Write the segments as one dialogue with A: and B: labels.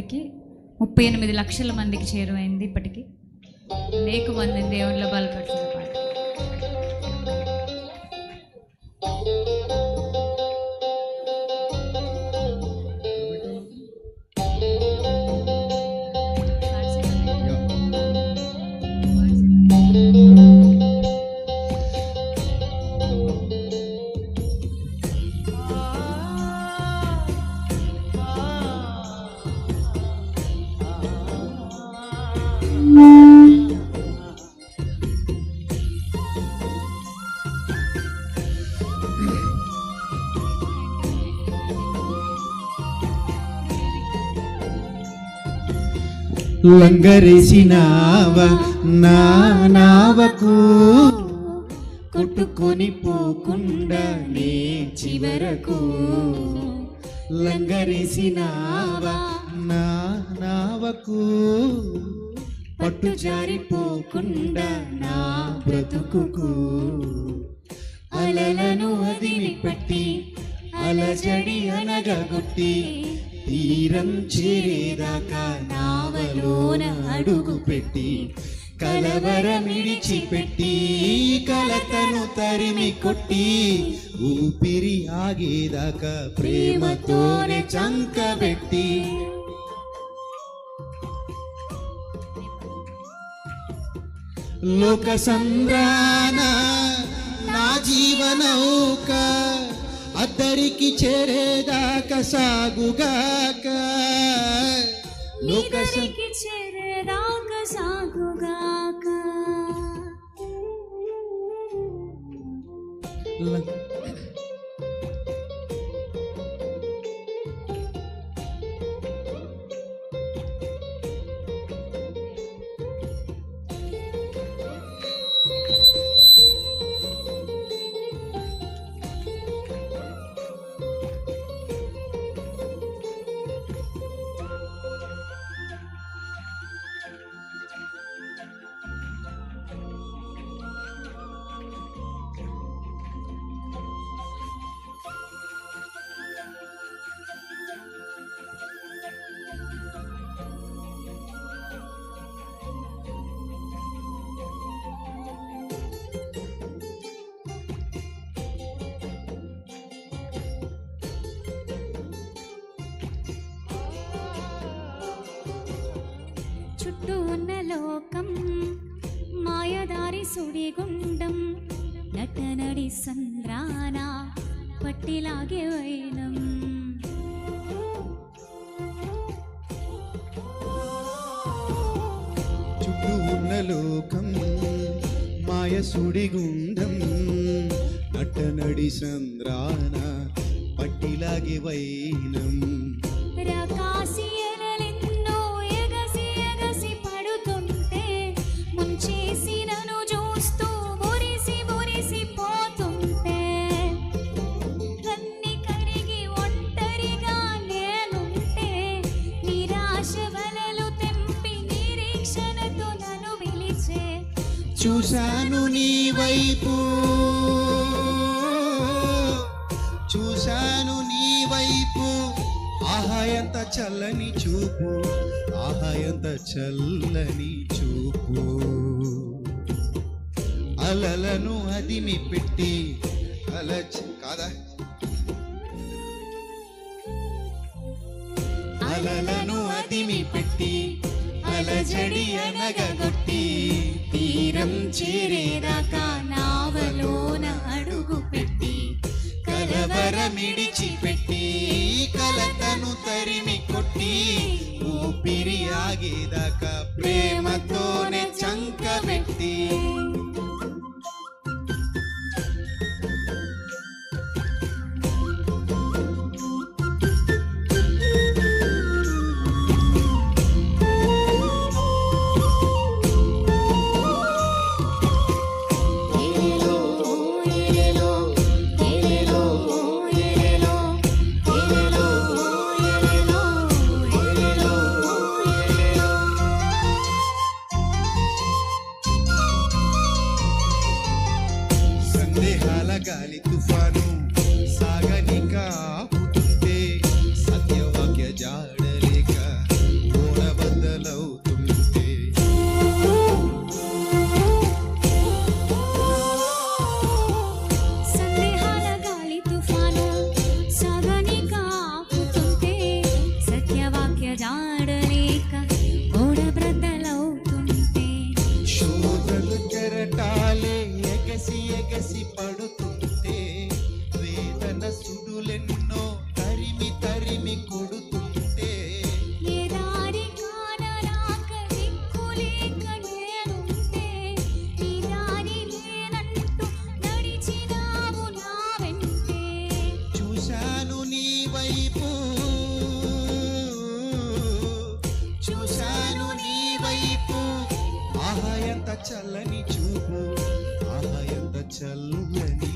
A: ఇప్పటికీ ముప్పై ఎనిమిది లక్షల మందికి చేరువైంది ఇప్పటికీ. అనేక మంది దేవుళ్ళ బలపడుతున్న పాట.
B: లంగరేసినావ నా నావకు కొట్టుకొని పోకుండా నే చివరకు లంగరేసినావ నా నావకు పట్టు జారిపోకుండా నా బ్రతుకుకు అలలను వదిలిపెట్టి అలజడి అనగగొట్టి తీరం చేరేదాకా నావలోన అడుగు పెట్టి కలవరమిడిచి పెట్టి కలతను తరిమి కొట్టి ఊపిరి ఆగేదాకా ప్రేమతోనే చంకబెట్టి లోక సంద్రాన నా జీవనౌక అద్దరికి చేరేదాకా సాగుగాక. లోక సం-
A: నీదరికి చేరేదాకా సాగుగాక. చుట్టూ ఉన్న లోకం మాయదారి సుడిగుండం నటనడి సంద్రాన పట్టిలాగే వైనం.
B: చుట్టూ ఉన్న లోకం మాయ సుడిగుండం నటనడి సంద్రాన పట్టిలాగే వైనం. చూశాను నీ వైపు. చూశాను నీ వైపు. ఆహా ఎంత చల్లని చూపు. ఆహా ఎంత చల్లని చూపు. అలలను అదిమి పెట్టి అలచ కాదా? అలలను అదిమి పెట్టి అలజడి అనగగొట్టి తీరం చేరేదాకా
A: నావలోన అడుగు
B: పెట్టి కలవరమిడిచి పెట్టి కలతను తరిమి కొట్టి ఊపిరి ఆగేదాకా ప్రేమతోనే చంక పెట్టి. ఎంత చల్లని చూపు ఆహా ఎంత చల్లని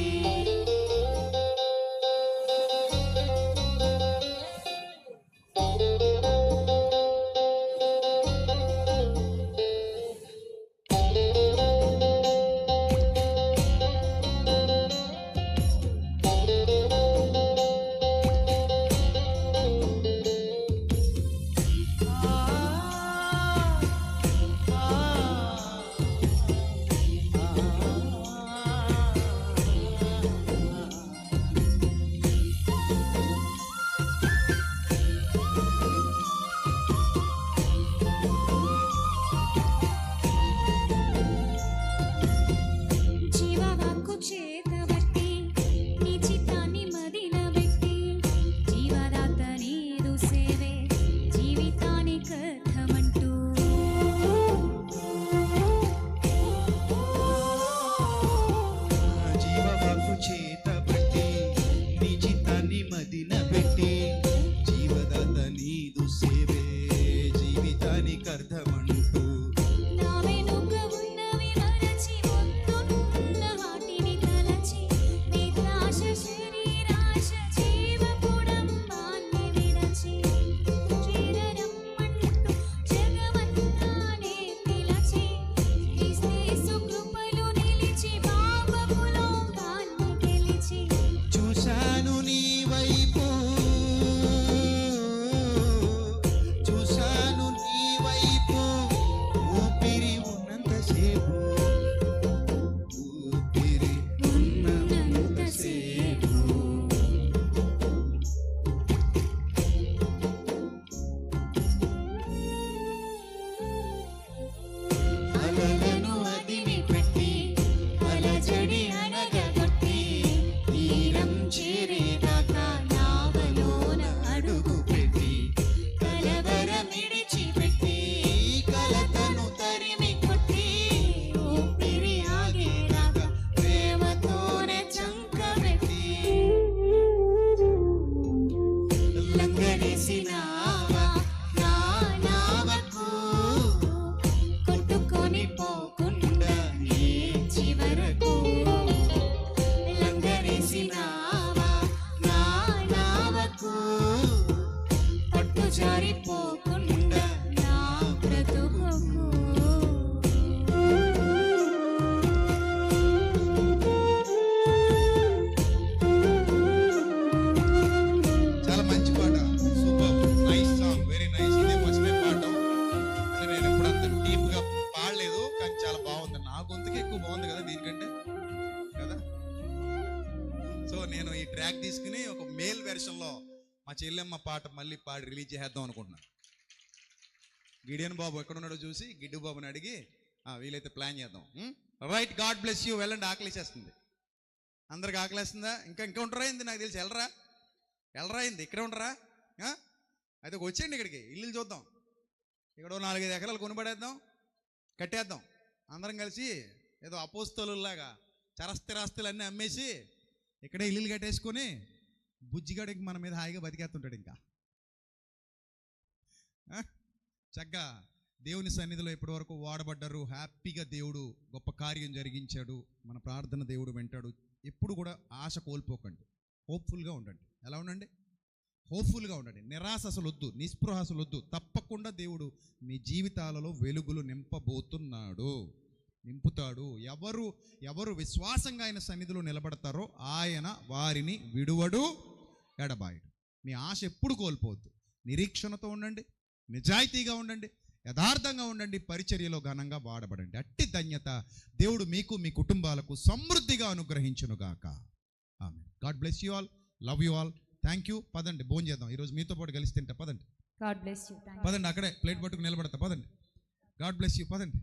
A: చంకబెట్టి
B: మళ్ళీ పాడి రిలీజ్ చేద్దాం అనుకుంటున్నాను గిడియన్ బాబు ఎక్కడున్నాడో చూసి గిడ్డు బాబుని అడిగి ఆ, వీలైతే ప్లాన్ చేద్దాం. రైట్ గాడ్ బ్లెస్ యూ వెళ్ళండి ఆకలిసేస్తుంది. అందరికి ఆకలేస్తుందా? ఇంకా ఇంకా ఉంటారా ఏంది? నాకు తెలిసి వెళ్ళరా? వెళ్ళరా అయింది ఇక్కడే ఉండరా? ఆ? అయితే వచ్చేయండి ఇక్కడికి. ఇల్లు చూద్దాం. ఇక్కడ నాలుగైదు ఎకరాలు కొనుపడేద్దాం కట్టేద్దాం. అందరం కలిసి ఏదో అపోస్తలులాగా చరస్థిరాస్తులు అన్నీ అమ్మేసి ఇక్కడే ఇల్లులు కట్టేసుకొని బుజ్జిగాడికి మన మీద హాయిగా బతికేస్తుంటాడు ఇంకా. చక్కగా దేవుని సన్నిధిలో ఇప్పటివరకు వాడబడ్డారు. హ్యాపీగా దేవుడు గొప్ప కార్యం జరిగించాడు. మన ప్రార్థన దేవుడు వింటాడు. ఎప్పుడు కూడా ఆశ కోల్పోకండి. హోప్ఫుల్గా ఉండండి. ఎలా ఉండండి? హోప్ఫుల్గా ఉండండి. నిరాశ అసలు వద్దు. నిస్పృహ అసలు వద్దు. తప్పకుండా దేవుడు మీ జీవితాలలో వెలుగులు నింపబోతున్నాడు. నింపుతాడు. ఎవరు ఎవరు విశ్వాసంగా ఆయన సన్నిధిలో నిలబడతారో ఆయన వారిని విడువడు ఎడబాయడు. మీ ఆశ ఎప్పుడు కోల్పోవద్దు. నిరీక్షణతో ఉండండి. నిజాయితీగా ఉండండి యథార్థంగా ఉండండి పరిచర్యలో ఘనంగా వాడబడండి. అట్టి ధన్యత దేవుడు మీకు మీ కుటుంబాలకు సమృద్ధిగా అనుగ్రహించునుగాక ఆమె God bless you all. Love you all. Thank you. పదండి భోజనం చేద్దాం. ఈరోజు మీతో పాటు కలిసి తింటా. పదండి.
A: God bless you. థ్యాంక్
B: పదండి అక్కడే ప్లేట్ పట్టుకు నిలబడతా. పదండి. God bless you. పదండి.